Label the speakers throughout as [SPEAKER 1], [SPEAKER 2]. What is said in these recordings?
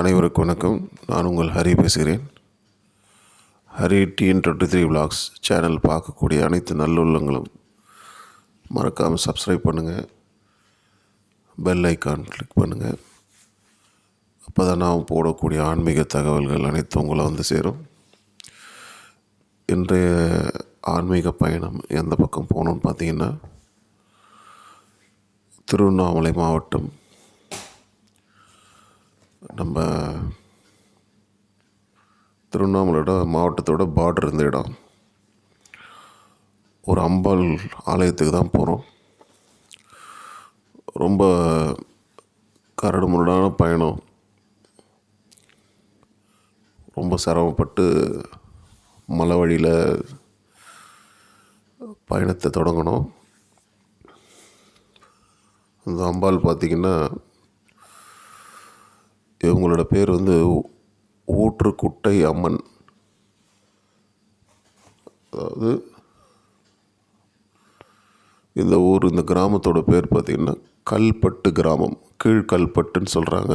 [SPEAKER 1] அனைவருக்கும் வணக்கம். நான் உங்கள் ஹரி பேசுகிறேன். Hari TN twenty three vlogs channel பார்க்கக்கூடிய அனைத்து நல்லுள்ளங்களும் மறக்காமல் சப்ஸ்கிரைப் பண்ணுங்கள் பெல் ஐக்கான் கிளிக் பண்ணுங்கள் அப்போ தான் நான் போடக்கூடிய ஆன்மீக தகவல்கள் அனைத்தும் உங்களை வந்து சேரும். இன்றைய ஆன்மீக பயணம் எந்த பக்கம் போகணும்னு பார்த்தீங்கன்னா திருவண்ணாமலை மாவட்டம் நம்ம திருவண்ணாமலையோட மாவட்டத்தோட பார்டர் இருந்த இடம். ஒரு அம்பாள் ஆலயத்துக்கு தான் போகிறோம் ரொம்ப கரடு முரடான பயணம். ரொம்ப சிரமப்பட்டு மலை வழியில் பயணத்தை தொடங்கணும். அந்த அம்பாள் பார்த்திங்கன்னா இவங்களோட பேர் வந்து ஊற்றுக்குட்டை அம்மன். அதாவது இந்த ஊர் இந்த கிராமத்தோட பேர் பார்த்திங்கன்னா கல்பட்டு கிராமம். கீழ்கல்பட்டுன்னு சொல்கிறாங்க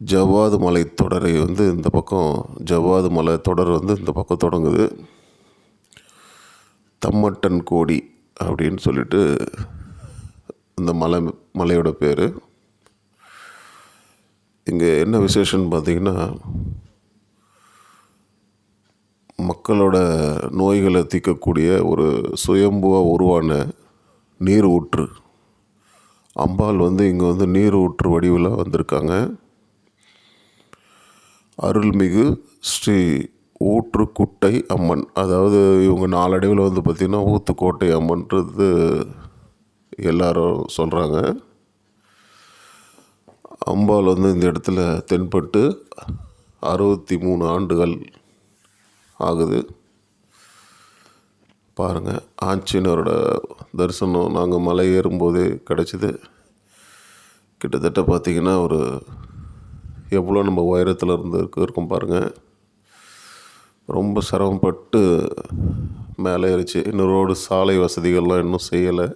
[SPEAKER 1] ஜவ்வாது மலை தொடரை வந்து இந்த பக்கம் ஜவ்வாது மலை தொடர் வந்து இந்த பக்கம் தொடங்குது. தம்மட்டன் கோடி அப்படின்னு சொல்லிட்டு இந்த மலை மலையோட பேர். இங்கே என்ன விசேஷம்னு பார்த்தீங்கன்னா மக்களோட நோய்களை தீர்க்கக்கூடிய ஒரு சுயம்புவாக உருவான நீர் ஊற்று. அம்பாள் வந்து இங்கே வந்து நீர் ஊற்று வடிவில் வந்திருக்காங்க. அருள்மிகு ஸ்ரீ ஊற்றுக்குட்டை அம்மன். அதாவது இவங்க நாளடைவில் வந்து பார்த்திங்கன்னா ஊத்துக்கோட்டை அம்மன்றது எல்லாரும் சொல்கிறாங்க அம்பாள் வந்து இந்த இடத்துல தென்பட்டு அறுபத்தி மூணு ஆண்டுகள் ஆகுது. பாருங்கள் ஆஞ்சநேயரோட தரிசனம் நாங்கள் மலை ஏறும்போதே கிடச்சிது. கிட்டத்தட்ட பார்த்திங்கன்னா ஒரு எவ்வளோ நம்ம உயரத்தில் இருந்து இருக்கோம் பாருங்கள் ரொம்ப சிரமப்பட்டு மேலே ஏறிச்சு. இன்னும் ரோடு சாலை வசதிகள்லாம் இன்னும் செய்யலை.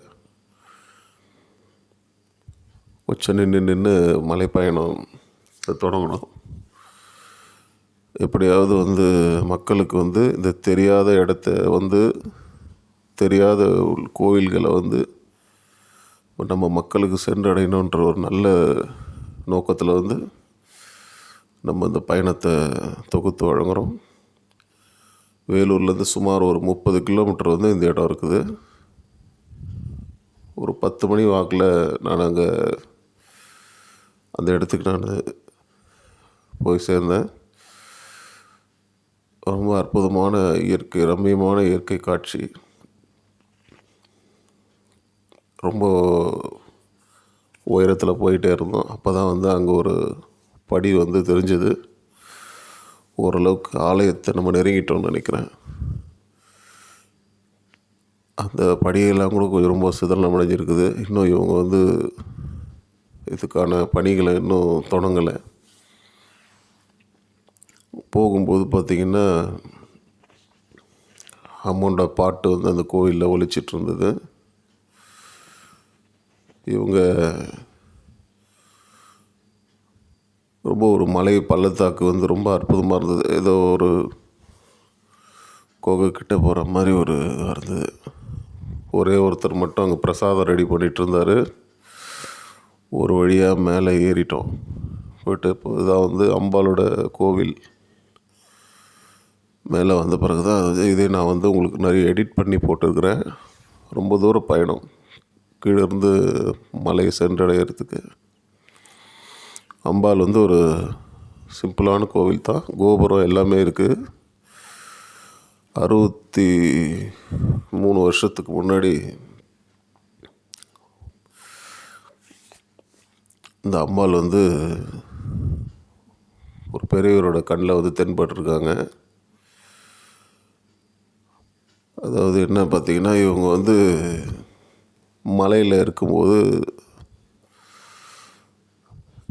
[SPEAKER 1] உச்ச நின்று நின்று மலைப்பயணம் தொடங்கணும். எப்படியாவது வந்து மக்களுக்கு வந்து இந்த தெரியாத இடத்த வந்து தெரியாத கோவில்களை வந்து நம்ம மக்களுக்கு சென்றடையணுன்ற ஒரு நல்ல நோக்கத்தில் வந்து நம்ம இந்த பயணத்தை தொகுத்து வழங்குகிறோம் வேலூர்லேருந்து சுமார் ஒரு முப்பது கிலோமீட்டர் வந்து இந்த இடம் இருக்குது. ஒரு பத்து மணி வாக்கில் நான் அங்கே அந்த இடத்துக்கு நான் போய் சேர்ந்தேன். ரொம்ப அற்புதமான இயற்கை ரம்மியமான இயற்கை காட்சி. ரொம்ப உயரத்தில் போயிட்டே இருந்தோம். அப்போ தான் வந்து அங்கே ஒரு படி வந்து தெரிஞ்சது. ஓரளவுக்கு ஆலயத்தை நம்ம நெருங்கிட்டோம்னு நினைக்கிறேன். அந்த படியெல்லாம் கூட கொஞ்சம் ரொம்ப சிதறல் அடைஞ்சிருக்குது. இன்னும் இவங்க வந்து இதுக்கான பணிகளை இன்னும் தொடங்கலை. போகும்போது பார்த்திங்கன்னா அம்மோண்ட பாட்டு வந்து அந்த கோயிலில் ஒழிச்சிட்டு இருந்தது இவங்க ரொம்ப ஒரு மலை பள்ளத்தாக்கு வந்து ரொம்ப அற்புதமாக இருந்தது. ஏதோ ஒரு கோகை கிட்ட போகிற மாதிரி ஒரு இதாக இருந்தது. ஒரே ஒருத்தர் மட்டும் அங்கே பிரசாதம் ரெடி பண்ணிகிட்டு இருந்தார் ஒரு வழியாக மேலே ஏறிட்டோம். போயிட்டு இப்போ இதான் வந்து அம்பாலோட கோவில். மேலே வந்த பிறகு தான் இதே நான் வந்து உங்களுக்கு நிறைய எடிட் பண்ணி போட்டிருக்கிறேன். ரொம்ப தூரம் பயணம். கீழே இருந்து மலையை சென்றடைகிறதுக்கு அம்பாள் வந்து ஒரு சிம்பிளான கோவில் தான். கோபுரம் எல்லாமே இருக்குது அறுபத்தி மூணு வருஷத்துக்கு முன்னாடி இந்த அம்பாள் வந்து ஒரு பெரியவரோட கண்ணில் வந்து தென்பட்டிருக்காங்க. அதாவது என்ன பார்த்தீங்கன்னா இவங்க வந்து மலையில் இருக்கும்போது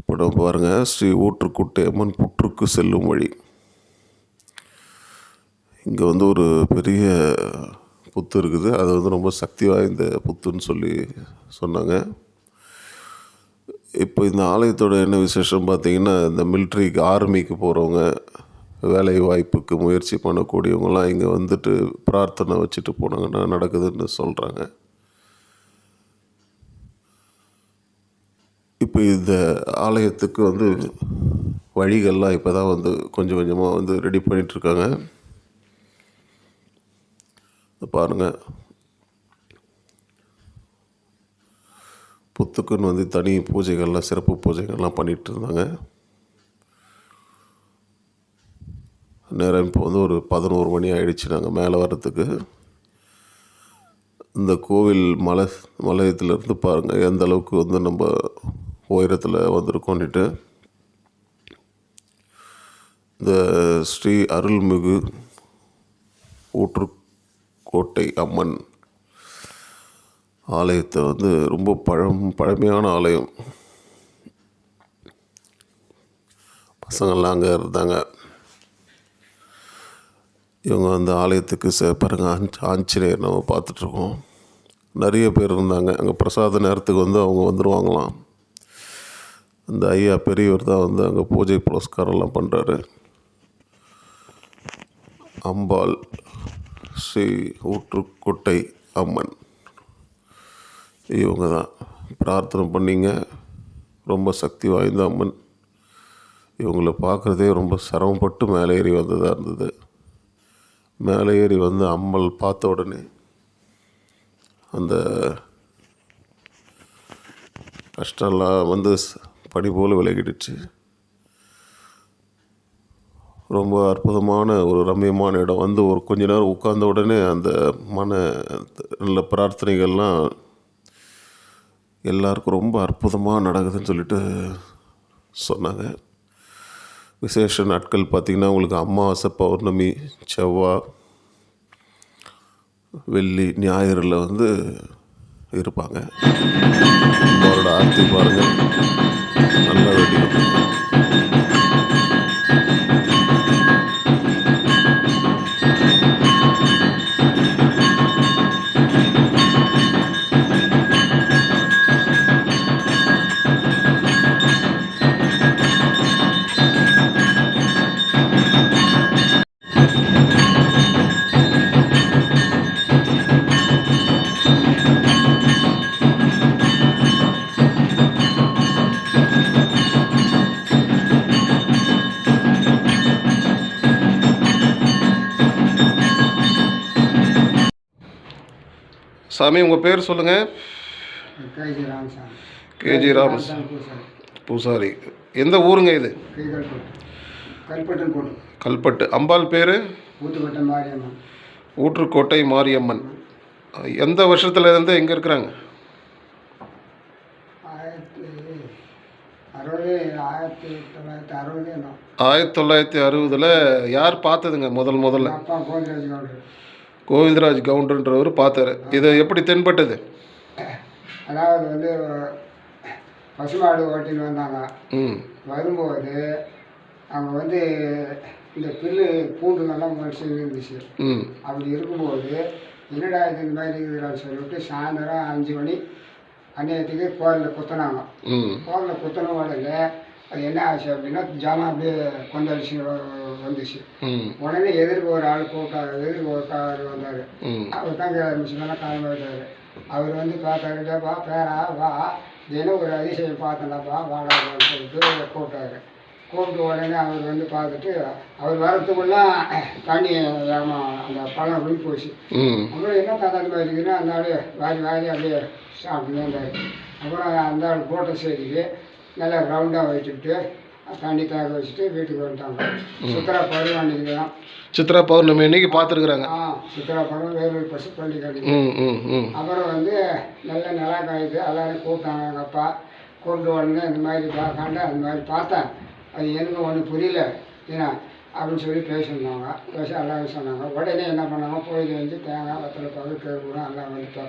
[SPEAKER 1] படம் பாருங்கள் ஸ்ரீ ஊற்றுக்குட்டை அம்மன் புற்றுக்கு செல்லும் வழி. இங்கே வந்து ஒரு பெரிய புத்து இருக்குது. அது வந்து ரொம்ப சக்தி வாய்ந்த புத்துன்னு சொல்லி சொன்னாங்க. இப்போ இந்த ஆலயத்தோட என்ன விசேஷம் பார்த்தீங்கன்னா இந்த மிலிட்ரிக்கு ஆர்மிக்கு போகிறவங்க வேலை வாய்ப்புக்கு முயற்சி பண்ணக்கூடியவங்களாம் இங்கே வந்துட்டு பிரார்த்தனை வச்சுட்டு போனாங்கன்னா நடக்குதுன்னு சொல்கிறாங்க இப்போ இந்த ஆலயத்துக்கு வந்து வழிகள்லாம் இப்போ தான் வந்து கொஞ்சம் கொஞ்சமாக வந்து ரெடி பண்ணிகிட்ருக்காங்க பாருங்கள் புத்துக்குன்னு வந்து தனி பூஜைகள்லாம் சிறப்பு பூஜைகள்லாம் பண்ணிகிட்டு இருந்தாங்க நேரம் இப்போ வந்து ஒரு பதினோரு மணி ஆயிடுச்சு நாங்கள் மேலே வர்றதுக்கு. இந்த கோவில் மலை மலையத்திலேருந்து பாருங்கள் எந்த அளவுக்கு வந்து நம்ம உயரத்தில் வந்திருக்கோன்ட்டு இந்த ஸ்ரீ அருள்மிகு ஊற்றுக்கோட்டை அம்மன் ஆலயத்தை வந்து ரொம்ப பழம் பழமையான ஆலயம். பசங்கள்லாம் அங்கே இருந்தாங்க. இவங்க வந்து ஆலயத்துக்கு ச ஆஞ்ச் ஆஞ்சநேயர் நம்ம பார்த்துட்ருக்கோம். நிறைய பேர் இருந்தாங்க. அங்கே பிரசாத நேரத்துக்கு வந்து அவங்க வந்துடுவாங்களாம் அந்த ஐயா பெரியவர் தான் வந்து அங்கே பூஜை புரஸ்காரம்லாம் பண்ணுறாரு அம்பாள் ஸ்ரீ ஊற்றுக்கொட்டை அம்மன். இவங்க தான். பிரார்த்தனை பண்ணிங்க. ரொம்ப சக்தி வாய்ந்த அம்மன். இவங்கள பார்க்குறதே ரொம்ப சிரமப்பட்டு மேலே ஏறி வந்ததாக இருந்தது. மேலே ஏறி வந்து அம்மல் பார்த்த உடனே அந்த கஷ்டம்லாம் வந்து படி பனி போல் விலகிடுச்சு. ரொம்ப அற்புதமான ஒரு ரம்மியமான இடம். வந்து ஒரு கொஞ்ச நேரம் உட்கார்ந்த உடனே அந்த மன நல்ல பிரார்த்தனைகள்லாம் எல்லாருக்கும் ரொம்ப அற்புதமாக நடக்குதுன்னு சொல்லிட்டு சொன்னாங்க. விசேஷ நாட்கள் பார்த்திங்கன்னா உங்களுக்கு அமாவாசை பௌர்ணமி செவ்வாய் வெள்ளி ஞாயிறில் வந்து இருப்பாங்க. அவரோட ஆர்த்தி பாருங்கள் நல்லா வெட்டி சாமி உங்கள் பேர் சொல்லுங்கள்
[SPEAKER 2] கேஜி
[SPEAKER 1] ராமஸ்
[SPEAKER 2] பூசாரி.
[SPEAKER 1] எந்த ஊருங்க இது? கல்பட்டு. அம்பாள் பேர்? ஊற்றுக்கோட்டை மாரியம்மன். எந்த வருஷத்துல இருந்து எங்கே இருக்கிறாங்க?
[SPEAKER 2] ஆயிரத்தி தொள்ளாயிரத்தி
[SPEAKER 1] அறுபதில் யார் பார்த்ததுங்க முதல் முதல்ல?
[SPEAKER 2] கோவிந்தராஜ்
[SPEAKER 1] கவுண்டர்ன்றவர் பார்த்தாரு. இது எப்படி தென்பட்டது?
[SPEAKER 2] அதாவது வந்து பசுமாடு ஓட்டின்னு வந்தாங்க.
[SPEAKER 1] ம்.
[SPEAKER 2] வரும்போது அவங்க வந்து இந்த பில்லு பூண்டுங்கெல்லாம் முளைச்சி இருந்துச்சு
[SPEAKER 1] ம்.
[SPEAKER 2] அப்படி இருக்கும்போது என்னடா இது இந்த மாதிரி இருக்குதுடான்னு சொல்லிட்டு சாயந்தரம் அஞ்சு மணி அந்நியத்துக்கு கோயிலில் குத்துனாங்க.
[SPEAKER 1] ம்.
[SPEAKER 2] கோவிலில் குத்தின உடனே அது என்ன ஆச்சு அப்படின்னா ஜனம் அப்படியே கொந்தளிச்சு வ- வந்துச்சு. உடனே எதிர்க்கு ஒரு ஆள் கூப்பிட்டாரு. எதிர்க்கு ஒரு ஆள் வந்தார். அவர் தான் ஆரம்பிச்சுனா காலம் போயிட்டாரு அவர் வந்து பார்த்தாருடாப்பா பேரா வா. தினம் ஒரு அதிசயம் பார்த்தேன்டாப்பா வாடாப்பான்னு சொல்லிட்டு கூப்பிட்டாரு. கூப்பிட்டு உடனே அவர் வந்து பார்த்துட்டு அவர் வரத்துக்குள்ள தண்ணி வேகமாக அந்த பழம் விழி போச்சு. அப்புறம் என்ன தாத்தா இந்த மாதிரி இருக்குன்னா அந்த ஆள் வாரி வாரி அப்படியே சாப்பிட்டு இருந்தார். அப்புறம் அந்த ஆள் போட்ட செய்திக்கு நல்லா ரவுண்டாக வச்சுட்டு தண்ணி தாக வச்சுட்டு வீட்டுக்கு வந்துட்டாங்க. சுத்தரா பருவாண்டிக்கு தான்.
[SPEAKER 1] சித்ரா பௌர்ணமி அன்னைக்கு பார்த்துருக்குறாங்க
[SPEAKER 2] ஆ சித்ரா பருவம் வேலூர் பசு பள்ளி
[SPEAKER 1] ம்
[SPEAKER 2] அப்புறம் வந்து நல்ல நிலா காயுது எல்லாரும் கூப்பிட்டாங்க எங்கள் அப்பா. கொண்டு உடனே இந்த மாதிரி பார்க்காண்ட அந்த மாதிரி பார்த்தேன். அது எனக்கு ஒன்றும் புரியல. ஏன்னா அப்படின்னு சொல்லி பேசியிருந்தாங்க. பேசி எல்லாரும் சொன்னாங்க. உடனே என்ன பண்ணாங்க கோயில் வந்து தேங்காய் வத்தலை பகு கேட்குறோம் எல்லாம் வந்து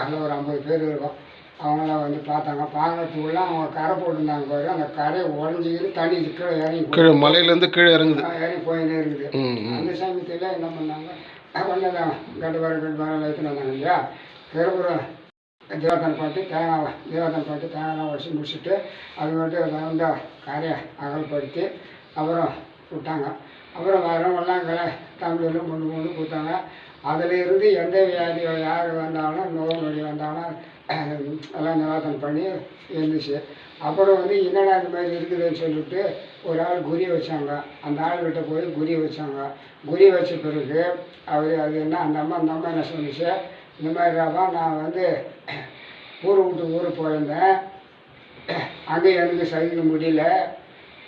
[SPEAKER 2] அதில் ஒரு ஐம்பது பேர் இருக்கும். அவங்களாம் வந்து பார்த்தாங்க. பார்க்கறதுக்குள்ள அவங்க கரை போட்டிருந்தாங்க பாரு அந்த கரையை உடஞ்சிக்கிட்டு தண்ணி கீழே இறங்கி
[SPEAKER 1] கீழே மலையிலேருந்து கீழே இறங்குது.
[SPEAKER 2] இறங்கி போயிட்டே இருக்குது. அந்த சமயத்தில் என்ன பண்ணாங்க? ஒன்றும் கட்டு வர கட்டு வர எடுத்துன்னு வந்தாங்க இல்லையா? திருப்புறம் தீபாவளி பாட்டு தேங்காய் தீபாவளி பாட்டு தேங்காய்லாம் உடச்சி முடிச்சுட்டு அது மட்டும் ரவுண்டாக கரையை அகல்படுத்தி அப்புறம் விட்டாங்க. அப்புறம் வரவங்கெல்லாம் கலை தமிழில் கொண்டு கொண்டு கொடுத்தாங்க. அதில் இருந்து எந்த வியாதி யார் வந்தாலும் நோய் நொடி வந்தாலும் எல்லாம் நிவாரணம் பண்ணி இருந்துச்சு. அப்புறம் வந்து என்னடா இந்த மாதிரி இருக்குதுன்னு சொல்லிட்டு ஒரு ஆள் குறி வச்சாங்க. அந்த ஆள்கிட்ட போய் குறி வச்சாங்க. குறி வச்ச பிறகு அவர் அது என்ன அந்த அம்மா அந்த அம்மா என்ன சொன்னிச்சு? இந்த மாதிரிடாப்பா நான் வந்து ஊர் விட்டு ஊருக்கு போயிருந்தேன். அங்கே எனக்கு சகிக்க முடியல.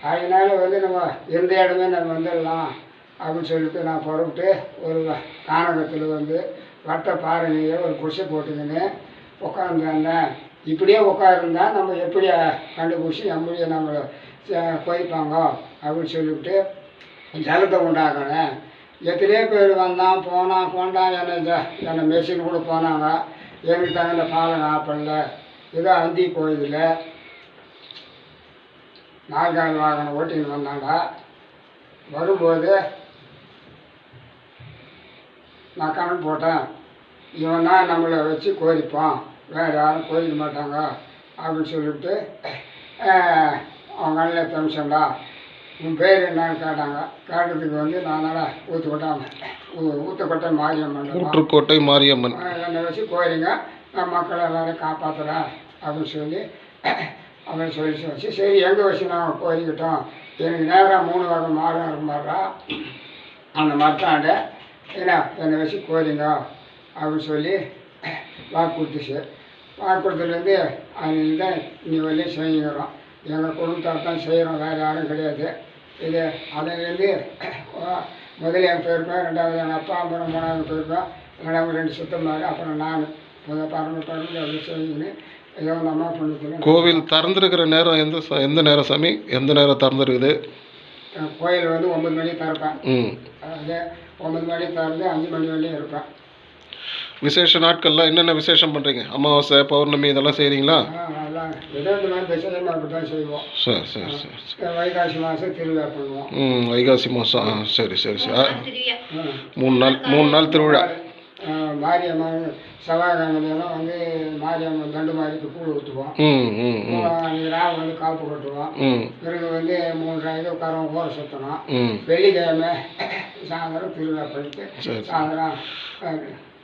[SPEAKER 2] அதனால வந்து நம்ம எந்த இடமே நம்ம வந்துடலாம் அப்படின்னு சொல்லிட்டு நான் புறப்பட்டு ஒரு கானகத்தில் வந்து வட்ட பாறையிலேயே ஒரு குடிசை போட்டுக்கின்னு உட்காந்துருந்தேன் இப்படியே உட்காருந்தா நம்ம எப்படி கண்டுபிடிச்சி நம்மளையே நம்மளை ச- கொய்ப்பாங்க அப்படின்னு சொல்லிவிட்டு ஜலத்தை உண்டாக்கினேன் எத்தனையோ பேர் வந்தான் போனான் கொண்டான் என்னை என்னை மெஷின் கூட போனாங்க. எங்களுக்கு தகுந்த பாலம் நாப்படல ஏதோ அந்தி போயதில்ல. நாற்காலி வாகனம் ஓட்டின்னு வந்தாங்க. வரும்போது நான் கணக்கு போட்டேன். இவன் நம்மளை வச்சு கோரிப்பான். வேறு யாரும் கோரிக்க மாட்டாங்க. அப்படின்னு சொல்லிட்டு ஆஹ், அவங்க அண்ணன் தமிழ்ச்சண்டா உன் பேர் என்னன்னு கேட்டாங்க. கேட்டதுக்கு வந்து நான் ஊற்றுக்கொட்டா ஊற்றுக்கொட்டை மாரியம்மன்
[SPEAKER 3] ஊற்றுக்கோட்டை மாரியம்மன்.
[SPEAKER 2] என்னை வச்சு கோரிங்க. நான் மக்கள் எல்லாரையும் காப்பாற்றுறேன் அப்படின்னு சொல்லி அப்படின்னு சொல்லி வச்சு சரி எங்கே வச்சு நான் கோரிக்கிட்டோம்? எனக்கு நேராக மூணு வகை மாதம் இருக்குமாரா அந்த மரத்தாண்ட என்ன என்னை வச்சு கோரிங்க. அப்படின்னு சொல்லி வாக்கு கொடுத்துச்சு வாக்கு கொடுத்ததுலேருந்து அதுலேருந்து தான் இன்னி வரையும் செய்கிறோம் எங்கள் குடும்பத்தார் தான் செய்கிறோம். வேறு யாரும் கிடையாது. இது அதிலேருந்து முதல்ல என் பேருப்பேன் ரெண்டாவது எங்கள் அப்பா அப்புறம் மூணாவது பேருப்பேன் ரெண்டாவது ரெண்டு சுத்தமாக அப்புறம் நான். பரம பரம அப்படி செய்யணும் ஏதோ அந்த அம்மா பண்ணிக்கணும்
[SPEAKER 3] கோவில் திறந்திருக்கிற நேரம் எந்த எந்த நேரம் சாமி? எந்த நேரம் திறந்துருக்குது?
[SPEAKER 2] கோயில் வந்து ஒம்பது மணிக்கு திறப்பேன்.
[SPEAKER 3] ம்.
[SPEAKER 2] அது ஒம்பது மணிக்கு திறந்து அஞ்சு மணி வரையும் இருப்பேன்.
[SPEAKER 3] விசேஷ நாட்கள்லாம் என்னென்ன விசேஷம் பண்ணுறீங்க அமாவாசை பௌர்ணமி இதெல்லாம் செய்கிறீங்களா சரி சரி சரி சரி.
[SPEAKER 2] வைகாசி மாதம் திருவிழா பண்ணுவோம்.
[SPEAKER 3] ம் வைகாசி மாதம் ஆ சரி சரி சரி. மூணு நாள் மூணு நாள் திருவிழா.
[SPEAKER 2] மாரியம்மன் செவ்வாய்க்கிழமையெல்லாம் வந்து மாரியம்மன் தண்டு மாரிக்கு கூழ் ஊற்றுவோம்
[SPEAKER 3] ம் ம் ம்.
[SPEAKER 2] ராவு வந்து காப்பு கட்டுவோம்.
[SPEAKER 3] ம்.
[SPEAKER 2] பிறகு வந்து மூணு இது உட்காரம் ஊற சுற்றணும்
[SPEAKER 3] ம்.
[SPEAKER 2] வெள்ளிக்கிழமை சாயந்தரம் திருவிழா பண்ணிட்டு
[SPEAKER 3] சரி.
[SPEAKER 2] சாயந்தரம் ஆ,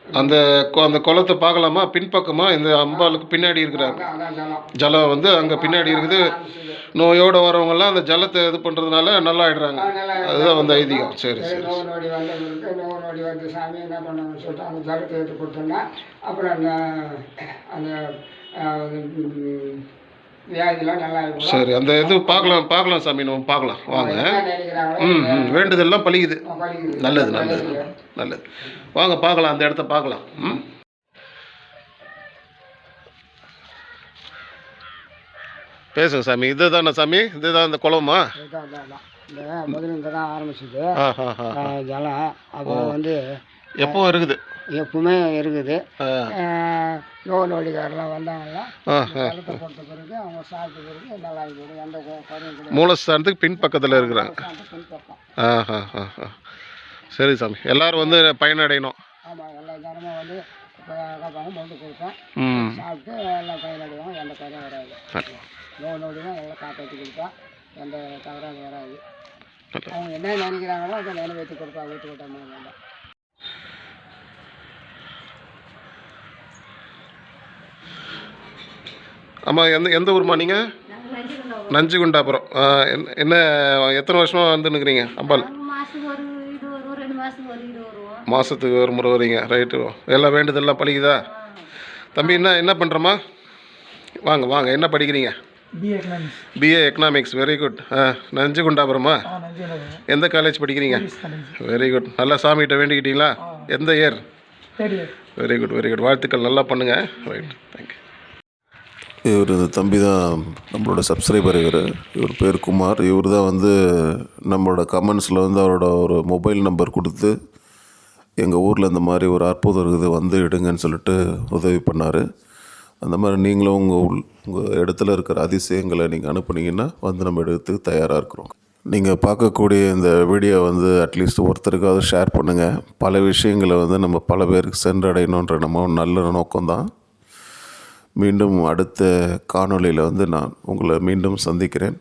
[SPEAKER 3] அந்த அந்த குளத்தை பார்க்கலாமா? பின்பக்கமா? இந்த அம்பாளுக்கு பின்னாடி
[SPEAKER 2] இருக்கிறாங்க ஜலம்
[SPEAKER 3] வந்து அங்கே பின்னாடி இருக்குது.
[SPEAKER 2] ஆரம்பிச்சது.
[SPEAKER 3] நோயோட வரவங்கெல்லாம் அந்த ஜலத்தை இது பண்ணுறதுனால நல்லா ஆயிடுறாங்க அதுதான் வந்து ஐதீகம். சரி
[SPEAKER 2] சரி,
[SPEAKER 3] சரி.
[SPEAKER 2] நோவு நொடி வந்தவங்களுக்கு வந்து சாமி என்ன பண்ணாங்கன்னு சொல்லிட்டு அந்த ஜலத்தை எடுத்து கொடுத்தோம்னா அப்புறம் அந்த அந்த
[SPEAKER 3] சரி அந்த இது பார்க்கலாம் பார்க்கலாம் சாமி நம்ம பார்க்கலாம். வாங்க. ம் ம் வேண்டுதல்லாம் பழிக்குது. நல்லது நல்லது நல்லது. வாங்க பார்க்கலாம் அந்த இடத்த பார்க்கலாம். ம். பேசுங்க சாமி இதுதானே சாமி? இதுதான் இந்த குளமா?
[SPEAKER 2] முதல்ல இங்கே தான் ஆரம்பிச்சது. ஜலம் அப்புறம் வந்து
[SPEAKER 3] எப்போ இருக்குது
[SPEAKER 2] எப்பவுமே இருக்குது. நோவு நொடிக்காரெல்லாம் வந்தாங்கன்னா கொடுத்த பிறகு அவங்க சாப்பிட்ட பிறகு நல்லா இருக்குது எந்த குறையும்
[SPEAKER 3] மூலஸ்தானத்துக்கு பின்பக்கத்தில் இருக்கிறாங்க.
[SPEAKER 2] பின்பக்கம்.
[SPEAKER 3] சரி சாமி எல்லாரும் வந்து பயனடையணும்.
[SPEAKER 2] ஆமாம் எல்லா ஜனமும் வந்து இப்போ காப்பாங்க மருந்து கொடுப்பேன் சாப்பிட்டு எல்லாம் பயனடைவாங்க எந்த குறையும் வராது. நோய் நோடி தான் எல்லாம் காப்பாற்றி கொடுப்பா. எந்த தவறாக வராது. அவங்க என்ன நினைக்கிறாங்களோ அதை நிறைவேற்றி கொடுப்பா. ஊற்றி விட்டாமல்
[SPEAKER 3] ஆமாம் எந்த எந்த ஊர்மா நீங்கள் நஞ்சுகுண்டாபுரம். ஆ, என்ன- என்ன எத்தனை வருஷமாக வந்துன்னுக்குறீங்க அம்பாள்?
[SPEAKER 4] மாதத்துக்கு ஒரு
[SPEAKER 3] முறை வரீங்க ரைட்டு. எல்லாம் வேண்டுதெல்லாம் பழிக்குதா தம்பி என்ன என்ன பண்ணுறம்மா வாங்க வாங்க என்ன படிக்கிறீங்க?
[SPEAKER 5] பிஏ எக்கனாமிக்ஸ்
[SPEAKER 3] வெரி குட் ஆ நஞ்சுகுண்டாபுரமா? எந்த காலேஜ் படிக்கிறீங்க? வெரி குட் நல்லா சாமிகிட்ட வேண்டிக்கிட்டீங்களா? எந்த year very good very good வாழ்த்துக்கள் நல்லா பண்ணுங்கள் ரைட் தேங்க்யூ
[SPEAKER 1] இவர் தம்பி தான் நம்மளோட சப்ஸ்கிரைபர் இவர். இவர் பேர் குமார். இவர் தான் வந்து நம்மளோட கமெண்ட்ஸில் வந்து அவரோட ஒரு மொபைல் நம்பர் கொடுத்து எங்கள் ஊரில் இந்த மாதிரி ஒரு அற்புதம் இருக்குது வந்து எடுங்கன்னு சொல்லிட்டு உதவி பண்ணார். அந்த மாதிரி நீங்களும் உங்கள் உள் உங்கள் இடத்துல இருக்கிற அதிசயங்களை நீங்கள் அனுப்புனீங்கன்னா வந்து நம்ம எடுத்து தயாராக இருக்கிறோம். நீங்கள் பார்க்கக்கூடிய இந்த வீடியோ வந்து அட்லீஸ்ட் ஒருத்தருக்காவது ஷேர் பண்ணுங்கள் பல விஷயங்களை வந்து நம்ம பல பேருக்கு சென்றடையணுன்ற நம்ம நல்ல நோக்கம்தான். மீண்டும் அடுத்த காணொளியில் வந்து நான் உங்களை மீண்டும் சந்திக்கிறேன்.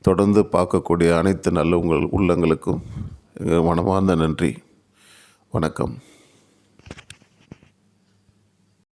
[SPEAKER 1] தொடர்ந்து பார்க்கக்கூடிய அனைத்து நல்ல உங்கள் உள்ளங்களுக்கும் மனமார்ந்த நன்றி. வணக்கம்.